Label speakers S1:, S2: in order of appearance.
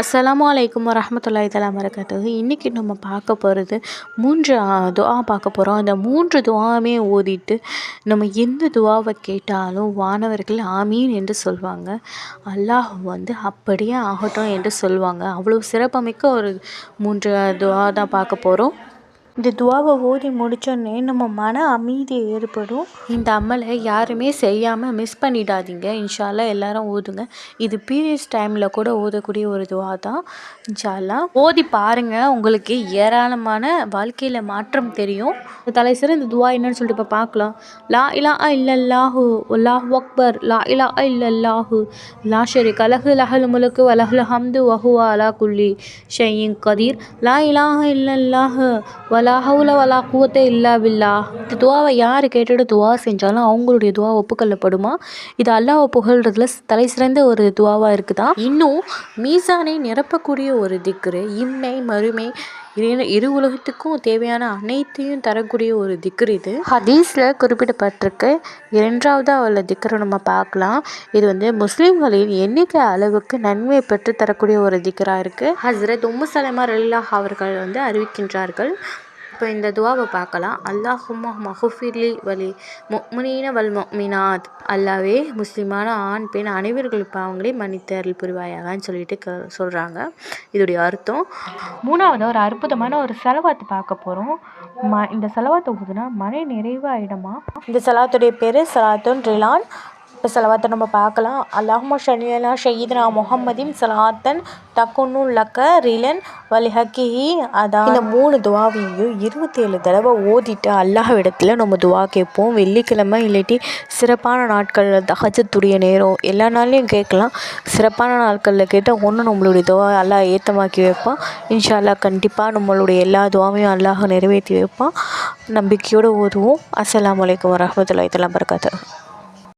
S1: அஸ்லாம் வலைக்கம் வரமத்துல்லா இதெல்லாம் வரகாத்துஹு இன்றைக்கி நம்ம பார்க்க போகிறது மூன்று துவா பார்க்க போகிறோம் அந்த மூன்று துவாவுமே ஓதிட்டு நம்ம எந்த துவாவை கேட்டாலும் வானவர்கள் ஆமீன் என்று சொல்வாங்க. அல்லாஹ் வந்து அப்படியே ஆகட்டும் என்று சொல்லுவாங்க அவ்வளோ சிறப்புமிக்க ஒரு மூன்று துவா தான் பார்க்க போகிறோம் இந்த துவாவை ஓதி முடித்தோடனே நம்ம மன அமைதி ஏற்படும். இந்த அமலை யாருமே செய்யாமல் மிஸ் பண்ணிடாதீங்க. இன்ஷால்லா எல்லாரும் ஓதுங்க. இது பீரியட்ஸ் டைமில் கூட ஓதக்கூடிய ஒரு துவா தான். இன்ஷால்லா ஓதி பாருங்கள் உங்களுக்கு ஏராளமான வாழ்க்கையில் மாற்றம் தெரியும். தலை சிறந்த துவா என்னன்னு சொல்லிட்டு இப்போ பார்க்கலாம். லா இலா இல்லல்லாஹு லாஹ் அக்பர். லா இலா இல்லல்லாஹு. லா ஷரி கலகு லஹல் முலுக்கு வலஹுல் ஹம்து வஹுவா அலா குல்லி ஷையின் கதீர். லா இலாஹ இல்லல்லாஹு வலா ஹவுல வலா குவத்தை இல்லா பில்லா இந்த துவாவை யார் கேட்டுட்டு துவா செஞ்சாலும் அவங்களுடைய துவா ஒப்புக்கொள்ளப்படுமா? இது அல்லாஹ் புகழ்றதுல தலை சிறந்த ஒரு துவாவாக இருக்குதா? இன்னும் மீசானை நிரப்பக்கூடிய ஒரு திக்ரு இம்மை மறுமை இரு இரு உலகத்துக்கும் தேவையான அனைத்தையும் தரக்கூடிய ஒரு திக்ரு இது. ஹதீஸில் குறிப்பிடப்பட்டிருக்கு. இரண்டாவதாக உள்ள திக்ரு நம்ம பார்க்கலாம். இது வந்து முஸ்லீம்களின் எண்ணிக்கை அளவுக்கு நன்மையை பெற்று தரக்கூடிய ஒரு திக்ராக இருக்குது ஹஸ்ரத் உம்மு சலமா ரல்லாஹ் அவர்கள் வந்து அறிவிக்கின்றார்கள். இப்போ இந்த துவாவை பார்க்கலாம். அல்லாஹும்மா மஹுஃபிர்லி வலி மொமினீன வல் மொமினாத் அல்லாவே முஸ்லீமான ஆண் பெண் அனைவர்கள் அவங்களே மன்னித்தருள் புரிவாயாகன்னு சொல்லிட்டு க சொல்கிறாங்க இதோடைய அர்த்தம். மூணாவது ஒரு அற்புதமான ஒரு செலவாத்து பார்க்க போகிறோம் ம இந்த செலவாத்தை ஊதுனா மனை நிறைவாயிடமா இந்த செலவாத்துடைய பேர் சலாத்துன் ரிலான் இப்போ செலவாத்தை நம்ம பார்க்கலாம் அல்லாஹும ஷனியலா ஷயீத்னா முகம்மதீன் சலாத்தன் தக்குன்னு லக்க ரிலன் வலிஹக்கிஹி அதான் இந்த மூணு துவாவையும் இருபத்தேழு தடவை ஓதிட்டு அல்லாஹ் இடத்துல நம்ம துவா கேட்போம். வெள்ளிக்கிழமை இல்லாட்டி சிறப்பான நாட்களில் தகஜத்துடைய நேரம். எல்லா நாளையும் கேட்கலாம். சிறப்பான நாட்களில் கேட்டால் ஒன்று நம்மளுடைய துவா அல்லாஹ் ஏற்றமாக்கி வைப்பான். இன்ஷா அல்லாஹ் கண்டிப்பாக நம்மளுடைய எல்லா துவாவையும் அல்லாஹ் நிறைவேற்றி வைப்பான். நம்பிக்கையோடு ஓதுவோம். அஸ்லாம் வலைக்கம் வரமத்துல இதெல்லாம் பிறக்காது